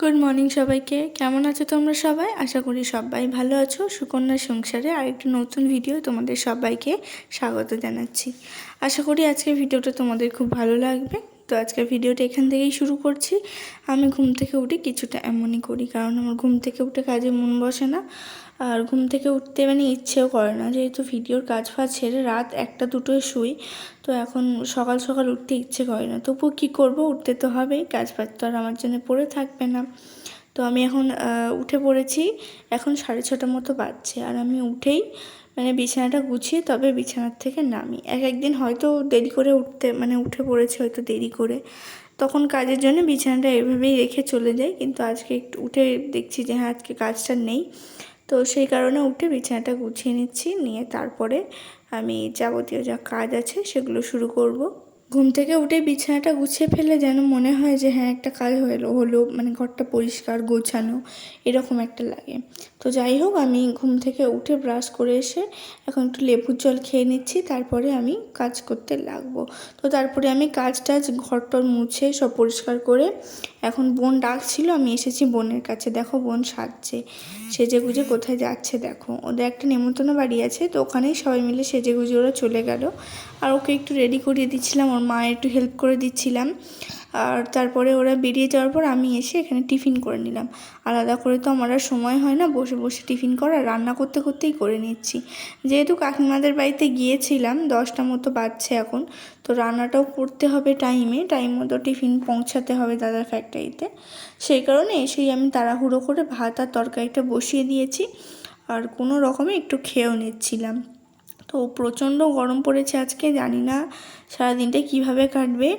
Good morning সবাইকে। কেমন আছো তোমরা সবাই? আশা করি সবাই ভালো আছো। সুকন্যা সংসারে আর আরেকটি নতুন ভিডিও তোমাদের সবাইকে স্বাগত জানাচ্ছি। আশা করি আজকের ভিডিওটা তোমাদের খুব ভালো লাগবে। তো আজকের ভিডিওটা এখান থেকেই শুরু করছি। আমি ঘুম থেকে উঠে কিছুটা এমনই করি, কারণ আমার ঘুম থেকে উঠে কাজে মন বসে না। আর ঘুম থেকে উঠতে মানে ইচ্ছেও করে না, যেহেতু ভিডিওর কাজ ফাজ ছেড়ে রাত একটা দুটোয় শুই, তো এখন সকাল সকাল উঠতে ইচ্ছে করে না। তবু কী করব, উঠতে তো হবেই, কাজ ফাজ তো আর আমার জন্য পড়ে থাকবে না। তো আমি এখন উঠে পড়েছি, এখন সাড়ে ছটার মতো বাজছে। আর আমি উঠেই মানে বিছানাটা গুছিয়ে তবে বিছানার থেকে নামি। এক একদিন হয়তো দেরি করে উঠতে মানে উঠে পড়েছে হয়তো দেরি করে। তখন কাজের জন্য বিছানাটা এভাবেই রেখে চলে যাই, কিন্তু আজকে একটু উঠে দেখছি যে হ্যাঁ আজকে কাজটা নেই। তো সেই কারণে উঠে বিছানাটা গুছিয়ে নিচ্ছি, নিয়ে তারপরে আমি যাবতীয় যা কাজ আছে সেগুলো শুরু করব। ঘুম থেকে উঠে বিছানাটা গুছিয়ে ফেলে যেন মনে হয় যে হ্যাঁ একটা কাজ হলো হলো মানে ঘরটা পরিষ্কার, গোছানো, এরকম একটা লাগে। তো যাই হোক, আমি ঘুম থেকে উঠে ব্রাশ করে এসে এখন একটু লেবুর জল খেয়ে নিচ্ছি, তারপরে আমি কাজ করতে লাগবো। তো তারপরে আমি কাজ টাজ ঘর টর মুছে সব পরিষ্কার করে এখন বোন ডাকছিল, আমি এসেছি বোনের কাছে। দেখো বোন সাজছে সেজে গুজে কোথায় যাচ্ছে দেখো। ওদের একটা নেমন্তন্ন বাড়ি আছে, তো ওখানেই সবাই মিলে সেজে গুজে ওরা চলে গেল। আর ওকে একটু রেডি করিয়ে দিচ্ছিলাম, ওর মা একটু হেল্প করে দিচ্ছিলাম। আর তারপরে ওরা বেরিয়ে যাওয়ার পর আমি এসে এখানে টিফিন করে নিলাম। আলাদা করে তো আমার আর সময় হয় না, বসে বসে টিফিন করা রান্না করতে করতেই করে নিচ্ছি। যেহেতু কাকিমাদের বাড়িতে গিয়েছিলাম, দশটা মতো বাজছে এখন, তো রান্নাটাও করতে হবে টাইমে টাইম মতো টিফিন পৌঁছাতে হবে দাদার ফ্যাক্টরিতে সেই কারণে এসেই আমি তাড়াহুড়ো করে ভাত আর তরকারিটা বসিয়ে দিয়েছি আর কোনো রকমে একটু খেয়েও নিচ্ছিলাম। তো প্রচণ্ড গরম পড়েছে আজকে, জানি না সারাদিনটা কীভাবে কাটবে?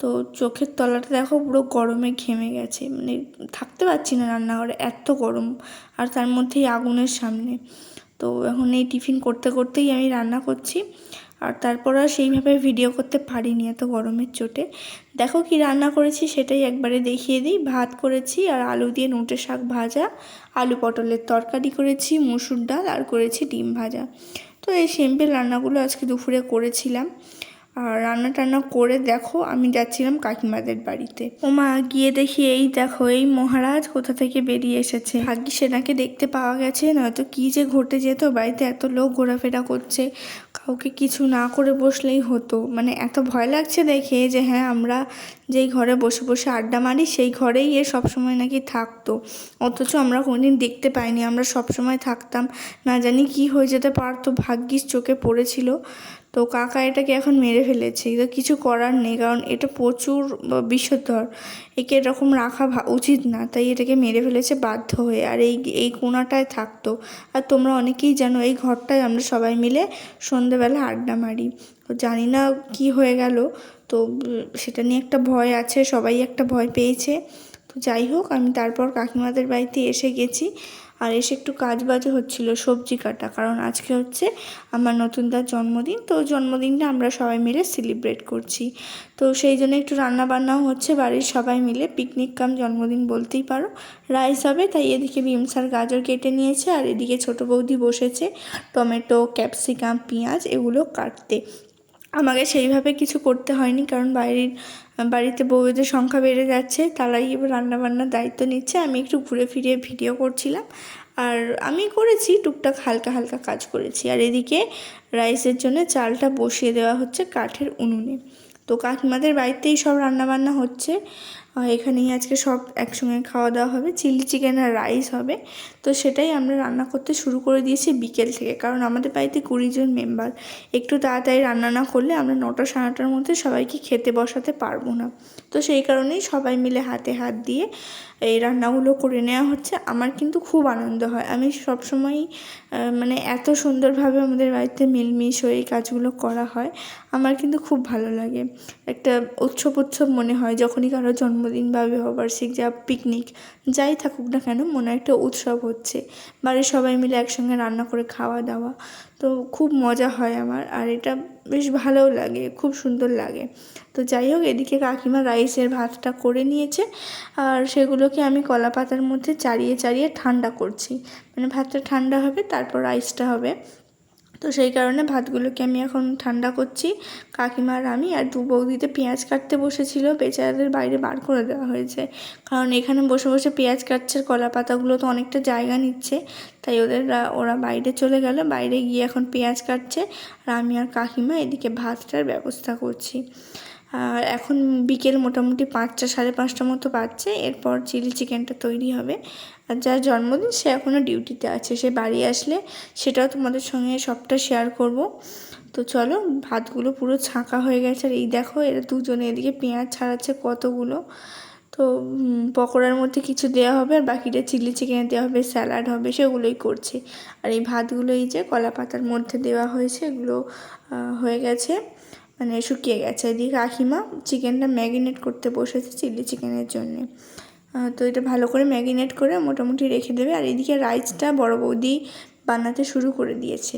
তো চোখের তলাটা দেখো পুরো গরমে ঘেমে গেছে। মানে থাকতে পারছি না রান্নাঘরে, এত গরম। আর তার মধ্যেই আগুনের সামনে। তো এখন এই টিফিন করতে করতেই আমি রান্না করছি। আর তারপর আর সেইভাবে ভিডিও করতে পারিনি এত গরমের চোটে। দেখো কি রান্না করেছি সেটাই একবারে দেখিয়ে দিই। ভাত করেছি আর আলু দিয়ে নোটে শাক ভাজা। আলু পটলের তরকারি করেছি, মুসুর ডাল আর করেছি ডিম ভাজা। তো এই সিম্পল রান্নাগুলো আজকে দুপুরে করেছিলাম। আর রান্না টান্না করে দেখো, আমি যাচ্ছিলাম কাকিমাদের বাড়িতে। ওমা, গিয়ে দেখি এই দেখো, এই মহারাজ কোথা থেকে বেরিয়ে এসেছে? ভাগ্যি সেনাকে দেখতে পাওয়া গেছে, নয়তো কি যে ঘটে যেত, বাড়িতে এত লোক ঘোরাফেরা করছে, কাউকে কিছু না করে বসলেই হতো। মানে এত ভয় লাগছে দেখে যে হ্যাঁ আমরা যেই ঘরে বসে বসে আড্ডা মারি, সেই ঘরেই এ সবসময় নাকি থাকতো। অথচ আমরা কোনোদিন দেখতে পাইনি, আমরা সবসময় থাকতাম। না জানি কি হয়ে যেতে পারতো, ভাগ্যিস চোখে পড়েছিল। তো কাকা এটাকে এখন মেরে ফেলেছে। তো কিছু করার নেই, কারণ এটা প্রচুর বিষধর। একে এরকম রাখা উচিত না, তাই এটাকে মেরে ফেলেছে বাধ্য হয়ে। আর এই এই কোনাটায় থাকতো। আর তোমরা অনেকেই জানো, এই ঘরটায় আমরা সবাই মিলে সন্ধেবেলা আড্ডা মারি। তো জানি না কি হয়ে গেল, তো সেটা নিয়ে একটা ভয় আছে, সবাই একটা ভয় পেয়েছে। তো যাই হোক, আমি তারপর কাকিমাদের বাড়িতে এসে গেছি। আর এসে একটু কাজ বাজও হচ্ছিল সবজি কাটা। কারণ আজকে হচ্ছে আমার নতুন তার জন্মদিন, তো জন্মদিনটা আমরা সবাই মিলে সেলিব্রেট করছি। তো সেই জন্য একটু রান্না বান্নাও হচ্ছে, বাড়ির সবাই মিলে পিকনিক কাম জন্মদিন বলতেই পারো। রাইস হবে, তাই এদিকে বিমস আর গাজর কেটে নিয়েছে, আর এদিকে ছোটো বৌদি বসেছে, টমেটো, ক্যাপসিকাম, পেঁয়াজ, এগুলো কাটতে। আমাকে সেইভাবে কিছু করতে হয়নি, কারণ বাইরের, বাড়িতে বউদের সংখ্যা বেড়ে যাচ্ছে, তারাই এবার রান্নাবান্নার দায়িত্ব নিচ্ছে। আমি একটু ঘুরে ফিরে ভিডিও করছিলাম, আর আমি করেছি, টুকটাক হালকা হালকা কাজ করেছি। আর এদিকে রাইসের জন্য চালটা বসিয়ে দেওয়া হচ্ছে কাঠের উনুনে। তো কাকিমাদের বাড়িতেই সব রান্নাবান্না হচ্ছে। এখানেই আজকে সব একসঙ্গে খাওয়া দাওয়া হবে। চিলি চিকেন আর রাইস হবে। তো সেটাই আমরা রান্না করতে শুরু করে দিয়েছি বিকেল থেকে। কারণ আমাদের বাড়িতে কুড়িজন মেম্বার। একটু তাড়াতাড়ি রান্না না করলে আমরা নটা সাড়ে নটার মধ্যে সবাইকে খেতে বসাতে পারব না। তো সেই কারণেই সবাই মিলে হাতে হাত দিয়ে এই রান্নাগুলো করে নেওয়া হচ্ছে। আমার কিন্তু খুব আনন্দ হয়। আমি সবসময়ই মানে এত সুন্দরভাবে আমাদের বাড়িতে মিলমিশ হয়ে এই কাজগুলো করা হয়, আমার কিন্তু খুব ভালো লাগে। একটা উৎসব উৎসব মনে হয়, যখনই কারও জন্মদিন বা বিবাহবার্ষিক যা পিকনিক যাই থাকুক না কেন, মনে একটা উৎসব হচ্ছে। বাড়ির সবাই মিলে একসঙ্গে রান্না করে খাওয়া দাওয়া, তো খুব মজা হয় আমার। আর এটা বেশ ভালোও লাগে, খুব সুন্দর লাগে। তো যাই হোক, এদিকে কাকিমা রাইসের ভাতটা করে নিয়েছে আর সেগুলোকে আমি কলা পাতার মধ্যে চাড়িয়ে চাড়িয়ে ঠান্ডা করছি। মানে ভাতটা ঠান্ডা হবে, তারপর রাইসটা হবে। তো সেই কারণে ভাতগুলোকে আমি এখন ঠান্ডা করছি। কাকিমার আমি আর দু বৌদিতে পেঁয়াজ কাটতে বসেছিল, বেচারাদের বাইরে বার করে দেওয়া হয়েছে। কারণ এখানে বসে বসে পেঁয়াজ কাটছে কলা পাতাগুলো তো অনেকটা জায়গা নিচ্ছে। তাই ওদের, ওরা বাইরে চলে গেল, বাইরে গিয়ে এখন পেঁয়াজ কাটছে। আর আমি আর কাকিমা এদিকে ভাতটার ব্যবস্থা করছি। আর এখন বিকেল মোটামুটি পাঁচটা, সাড়ে পাঁচটা মতো বাজছে। এরপর চিলি চিকেনটা তৈরি হবে। আর যার জন্মদিন সে এখনও ডিউটিতে আছে। সে বাড়ি আসলে সেটাও তোমাদের সঙ্গে সবটা শেয়ার করব। তো চলো, ভাতগুলো পুরো ছাঁকা হয়ে গেছে। আর এই দেখো, এরা দুজনে এদিকে পেঁয়াজ ছাড়াচ্ছে কতগুলো। তো পকোড়ার মধ্যে কিছু দেওয়া হবে আর বাকিটা চিলি চিকেনে দেওয়া হবে, স্যালাড হবে, সেগুলোই করছে। আর এই ভাতগুলো এই যে কলা পাতার মধ্যে দেওয়া হয়েছে, এগুলো হয়ে গেছে। মানে শুকিয়ে গেছে। এদিকে কাকিমা চিকেনটা ম্যাগিনেট করতে বসেছে চিলি চিকেনের জন্যে। তো এটা ভালো করে ম্যাগিনেট করে মোটামুটি রেখে দেবে। আর এদিকে রাইসটা বড় বৌদি বানাতে শুরু করে দিয়েছে।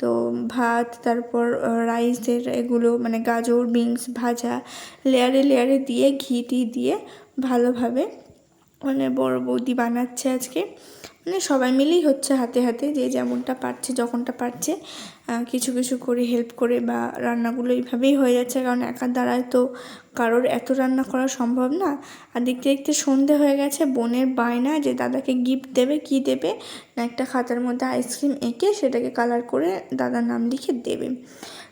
তো ভাত, তারপর রাইসের এগুলো মানে গাজর বিনস ভাজা, লেয়ারে লেয়ারে দিয়ে, ঘি টি দিয়ে ভালোভাবে মানে বড় বৌদি বানাচ্ছে আজকে। মানে সবাই মিলেই হচ্ছে হাতে হাতে যে যেমনটা পারছে, যখনটা পারছে কিছু কিছু করে হেল্প করে বা রান্নাগুলো এইভাবেই হয়ে যাচ্ছে। কারণ একার দ্বারায় তো কারোর এত রান্না করা সম্ভব না। আর দেখতে দেখতে সন্ধে হয়ে গেছে, বোনের বায়না যে দাদাকে গিফট দেবে, কি দেবে, না একটা খাতার মধ্যে আইসক্রিম এঁকে সেটাকে কালার করে দাদার নাম লিখে দেবে।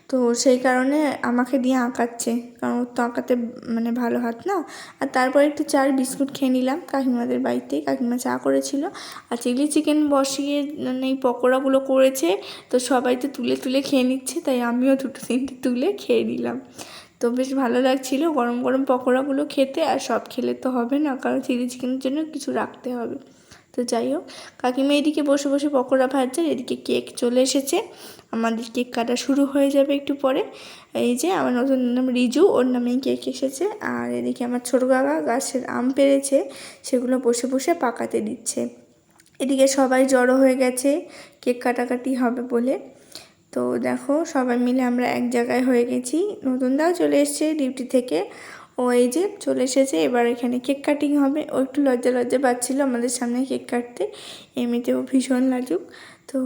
তো সেই কারণে আমাকে দিয়ে আঁকাচ্ছে। কারণ ওর তো আঁকাতে মানে ভালো হাত না। আর তারপর একটু চার বিস্কুট খেয়ে নিলাম কাকিমাদের বাড়িতে। কাকিমা চা করেছিল। আর চিলি চিকেন বসিয়ে মানে এই পকোড়াগুলো করেছে। তো সবাই তো তুলে তুলে খেয়ে নিচ্ছে। তাই আমিও দুটো তিনটে তুলে খেয়ে নিলাম। তো বেশ ভালো লাগছিল গরম গরম পকোড়াগুলো খেতে। আর সব খেলে তো হবে না। কারণ চিলি চিকেনের জন্য কিছু রাখতে হবে। তো যাই হোক, কাকিমা এদিকে বসে বসে পকোড়া ভাজছে এদিকে কেক চলে এসেছে। আমাদের কেক কাটা শুরু হয়ে যাবে একটু পরে। এই যে আমার নতুন নাম রিজু, ওর নামেই কেক এসেছে। আর এদিকে আমার ছোটো কাকা গাছের আম পেরেছে, সেগুলো বসে বসে পাকাতে দিচ্ছে। এদিকে সবাই জড়ো হয়ে গেছে, কেক কাটাকাটি হবে বলে। তো দেখো, সবাই মিলে আমরা এক জায়গায় হয়ে গেছি। নতুন দাও চলে এসছে ডিউটি থেকে। ও এই যে চলে এসেছে, এবার এখানে কেক কাটিং হবে। ও একটু লজ্জা লজ্জা পাচ্ছিলো আমাদের সামনে কেক কাটতে, এমনিতেও ভীষণ লাজুক। তো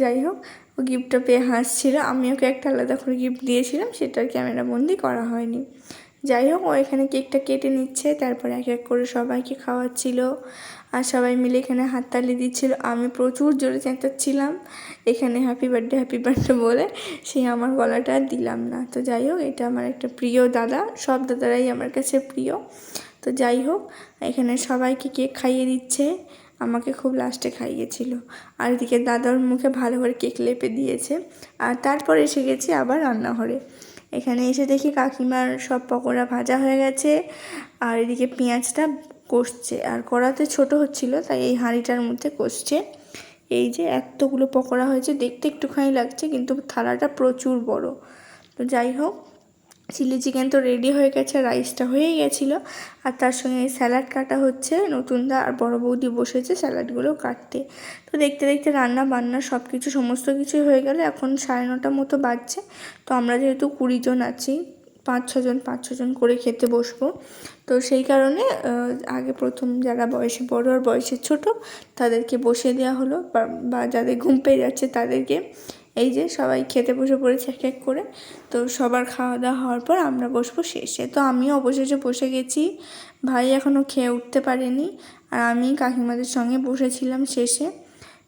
যাই হোক, ও গিফটটা পেয়ে হাসছিল। আমি ওকে একটা আলাদা করে গিফট দিয়েছিলাম, সেটার ক্যামেরা বন্দি করা হয়নি। যাই হোক, ও এখানে কেকটা কেটে নিচ্ছে, তারপরে এক এক করে সবাইকে খাওয়াচ্ছিল। আর সবাই মিলে এখানে হাততালি দিচ্ছিল। আমি প্রচুর জোরে চেঁচাচ্ছিলাম। এখানে হ্যাপি বার্থডে হ্যাপি বার্থডে বলে সে আমার গলাটা দিলাম না। তো যাই হোক, এটা আমার একটা প্রিয় দাদা। সব দাদারাই আমার কাছে প্রিয়। তো যাই হোক, এখানে সবাইকে কেক খাইয়ে দিচ্ছে। আমাকে খুব লাস্টে খাইয়েছিল। আর এদিকে দাদার মুখে ভালো করে কেক লেপে দিয়েছে। আর তারপর এসে গেছি আবার রান্নাঘরে। এখানে এসে দেখি কাকিমার সব পকোড়া ভাজা হয়ে গেছে। আর এদিকে পেঁয়াজটা কষছে। আর কড়াতে ছোট হচ্ছিল, তাই এই হাঁড়িটার মধ্যে কষছে। এই যে এতগুলো পকোড়া হয়েছে, দেখতে একটুখানি লাগছে, কিন্তু থালাটা প্রচুর বড়। তো যাই হোক, চিলি চিকেন তো রেডি হয়ে গেছে রাইসটা হয়েই গেছিল। আর তার সঙ্গে স্যালাড কাটা হচ্ছে নতুন দা আর বড় বৌদি বসেছে স্যালাডগুলো কাটতে। তো দেখতে দেখতে রান্না বান্না সব কিছু সমস্ত কিছুই হয়ে গেলে, এখন সাড়ে নটার মতো বাজছে। তো আমরা যেহেতু কুড়ি জন আছি পাঁচ ছজন পাঁচ ছজন করে খেতে বসবো। তো সেই কারণে আগে প্রথম যারা বয়সে, বড় আর বয়সে ছোট, তাদেরকে বসিয়ে দেওয়া হলো। বা যাদের ঘুম পেয়ে যাচ্ছে তাদেরকে এই যে সবাই খেতে বসে পড়েছে এক এক করে। তো সবার খাওয়া দাওয়া হওয়ার পর আমরা বসবো শেষে। তো আমিও অবশেষে বসে গেছি। ভাই এখনও খেয়ে উঠতে পারেনি। আর আমি কাকিমাদের সঙ্গে বসেছিলাম শেষে।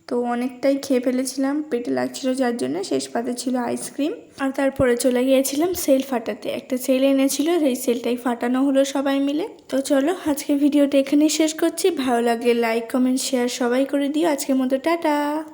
তো অনেকটাই খেয়ে ফেলেছিলাম, পেটে লাগছিল যার জন্য, শেষ পাতে ছিল আইসক্রিম। আর তারপরে চলে গিয়েছিলাম সেল ফাটাতে। একটা সেল এনেছিল, সেই সেলটাই ফাটানো হলো সবাই মিলে। তো চলো আজকে ভিডিওটা এখানেই শেষ করছি। ভালো লাগলে লাইক কমেন্ট শেয়ার সবাই করে দিও। আজকের মতো, টাটা!